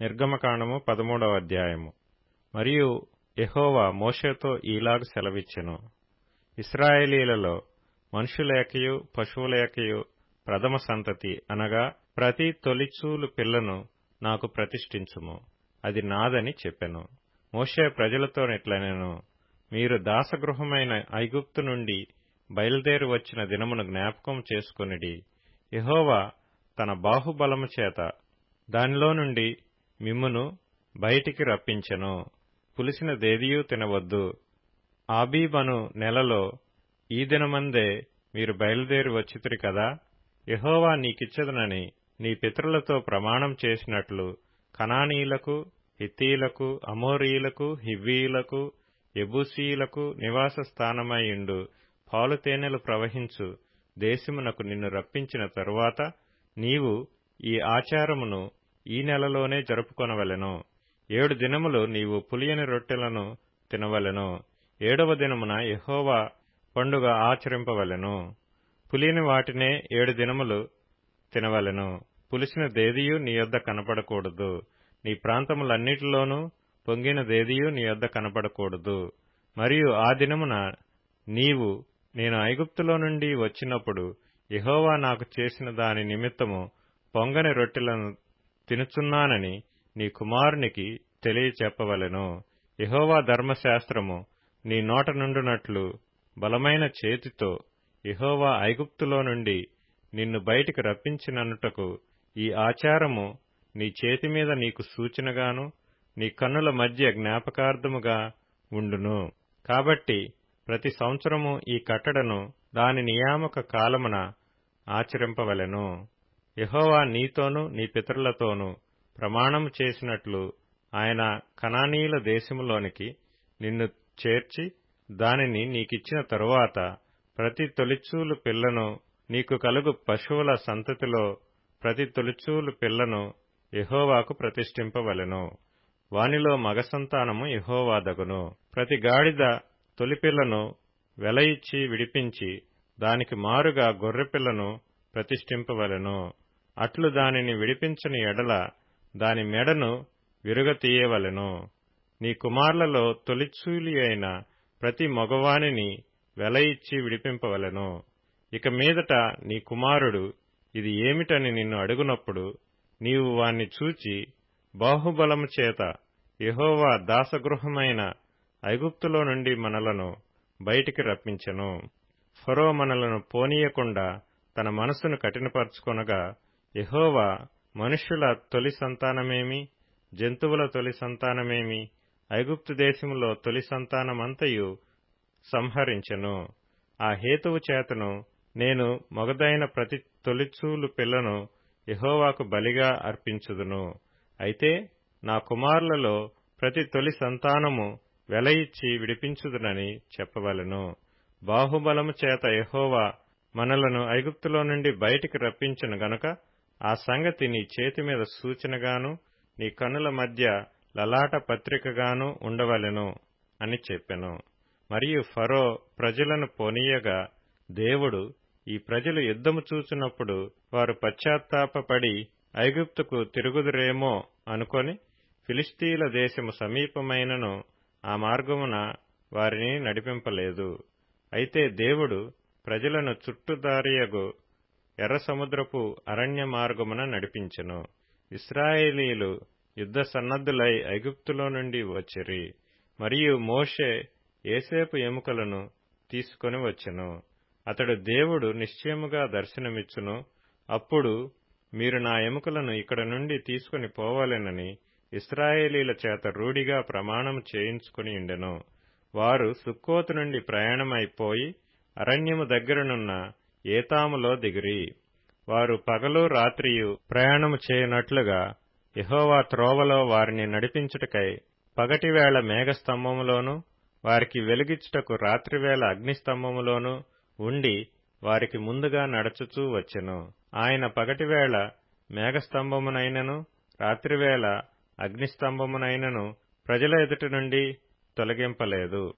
నిర్గమకాండము పదమూడవ అధ్యాయము. మరియు యెహోవా మోషేతో ఈలాగు సెలవిచ్చెను. ఇస్రాయేలీలలో మనుషులేకయు పశువులేకయు ప్రథమ సంతతి అనగా ప్రతి తొలిచూలు పిల్లను నాకు ప్రతిష్ఠించుము. అది నాదని చెప్పెను. మోషే ప్రజలతో నేను మీరు దాసగృహమైన ఐగుప్తు నుండి బయలుదేరి వచ్చిన దినమును జ్ఞాపకం చేసుకొనిడి. యెహోవా తన బాహుబలము చేత దానిలో నుండి మిమ్మును బయటికి రప్పించెను. పులిసిన దేదియూ తినవద్దు. ఆబీబను నెలలో ఈ దినమందే మీరు బయలుదేరి వచ్చితిరి కదా. యహోవా నీకిచ్చదనని నీ పితరులతో ప్రమాణం చేసినట్లు కనానీయులకు హిత్తీయులకు అమోరీయులకు హివ్వీయులకు ఎబూసీయులకు నివాస స్థానమైయుండు పాలు తేనెలు ప్రవహించు. దేశమునకు నిన్ను రప్పించిన తరువాత నీవు ఈ ఆచారమును ఈ నెలలోనే జరుపుకొనవలెను. ఏడు దినములు నీవు పులియని రొట్టెలను తినవలెను. ఏడవ దినమున యెహోవా పండుగ ఆచరింపవలెను. పులియని వాటినే ఏడు దినములు తినవలెను. పులిసిన దేదియు నీ యొద్ద కనపడకూడదు. నీ ప్రాంతములన్నిటిలోనూ పొంగిన దేదియు నీ యొద్ద కనపడకూడదు. మరియు ఆ దినమున నీవు నేను ఐగుప్తులో నుండి వచ్చినప్పుడు యెహోవా నాకు చేసిన దాని నిమిత్తము పొంగని రొట్టెలను తినుచున్నానని నీ కుమారునికి తెలియచెప్పవలెను. ఇహోవా ధర్మశాస్త్రము నీ నోట నుండునట్లు బలమైన చేతితో ఇహోవా ఐగుప్తులో నుండి నిన్ను బయటికి రప్పించిననుటకు ఈ ఆచారము నీ చేతి మీద నీకు సూచనగాను నీ కన్నుల మధ్య జ్ఞాపకార్థముగా ఉండును. కాబట్టి ప్రతి సంవత్సరము ఈ కట్టడను దాని నియామక కాలమున ఆచరింపవలెను. యహోవా నీతోనూ నీ పితరులతోనూ ప్రమాణము చేసినట్లు ఆయన కనానీయుల దేశములోనికి నిన్ను చేర్చి దానిని నీకిచ్చిన తరువాత ప్రతి తొలిచూలు పిల్లను నీకు కలుగు పశువుల సంతతిలో ప్రతి తొలిచూలు పిల్లను యహోవాకు ప్రతిష్ఠింపవలెను. వానిలో మగ సంతానము యహోవాదగును. ప్రతి గాడిద తొలిపిల్లను వెల ఇచ్చి విడిపించి దానికి మారుగా గొర్రెపిల్లను ప్రతిష్ఠింపవలెను. అట్లు దానిని విడిపించని ఎడల దాని మెడను విరుగతీయవలెను. నీ కుమారులలో తొలిచూలి అయిన ప్రతి మగవానిని వెల ఇచ్చి విడిపింపవలెను. ఇక మీదట నీ కుమారుడు ఇది ఏమిటని నిన్ను అడుగునప్పుడు నీవు వాణ్ణి చూచి బాహుబలము చేత యహోవా దాసగృహమైన ఐగుప్తులో నుండి మనలను బయటికి రప్పించెను. ఫరో మనలను పోనీయకుండా తన మనసును కఠినపరుచుకొనగా యెహోవా మనుష్యుల తొలి సంతానమేమి జంతువుల తొలి సంతానమేమి ఐగుప్తు దేశంలో తొలి సంతానమంతయు సంహరించెను. ఆ హేతువు చేతను నేను మొగదైన ప్రతి తొలిచూలు పిల్లను యెహోవాకు బలిగా అర్పించుదును. అయితే నా కుమారులలో ప్రతి తొలి సంతానము వెల ఇచ్చి విడిపించుదునని చెప్పవలెను. బాహుబలము చేత యెహోవా మనలను ఐగుప్తులో నుండి బయటికి రప్పించను గనుక ఆ సంగతి నీ చేతి మీద సూచనగాను నీ కన్నుల మధ్య లలాట పత్రికగాను ఉండవలెను అని చెప్పెను. మరియు ఫరో ప్రజలను పోనీయగా దేవుడు ఈ ప్రజలు యుద్ధము చూచినప్పుడు వారు పశ్చాత్తాపపడి ఐగుప్తుకు తిరుగుదురేమో అనుకొని ఫిలిస్తీన్ల దేశము సమీపమైనను ఆ మార్గమున వారిని నడిపింపలేదు. అయితే దేవుడు ప్రజలను చుట్టుదారియగు ఎర్ర సముద్రపు అరణ్య మార్గమున నడిపించెను. ఇస్రాయేలీలు యుద్ధ సన్నద్ధులై ఐగుప్తులో నుండి వచ్చిరి. మరియు మోషే ఏసేపు ఎముకలను తీసుకొని వచ్చెను. అతడు దేవుడు నిశ్చయముగా దర్శనమిచ్చును. అప్పుడు మీరు నా ఎముకలను ఇక్కడ నుండి తీసుకుని పోవాలెనని ఇస్రాయేలీల చేత రూఢిగా ప్రమాణం చేయించుకుని ఉండెను. వారు సుక్కోతు నుండి ప్రయాణమైపోయి అరణ్యము దగ్గరనున్న ఏతాములో దిగిరి. వారు పగలు రాత్రియు ప్రయాణము చేయనట్లుగా యహోవా త్రోవలో వారిని నడిపించుటకై పగటివేళ మేఘస్తంభములోను వారికి వెలుగిచ్చుటకు రాత్రివేళ అగ్నిస్తంభములోను ఉండి వారికి ముందుగా నడచుచూ వచ్చెను. ఆయన పగటివేళ మేఘస్తంభమునైనను రాత్రివేళ అగ్నిస్తంభమునైనను ప్రజల ఎదుటి నుండి తొలగింపలేదు.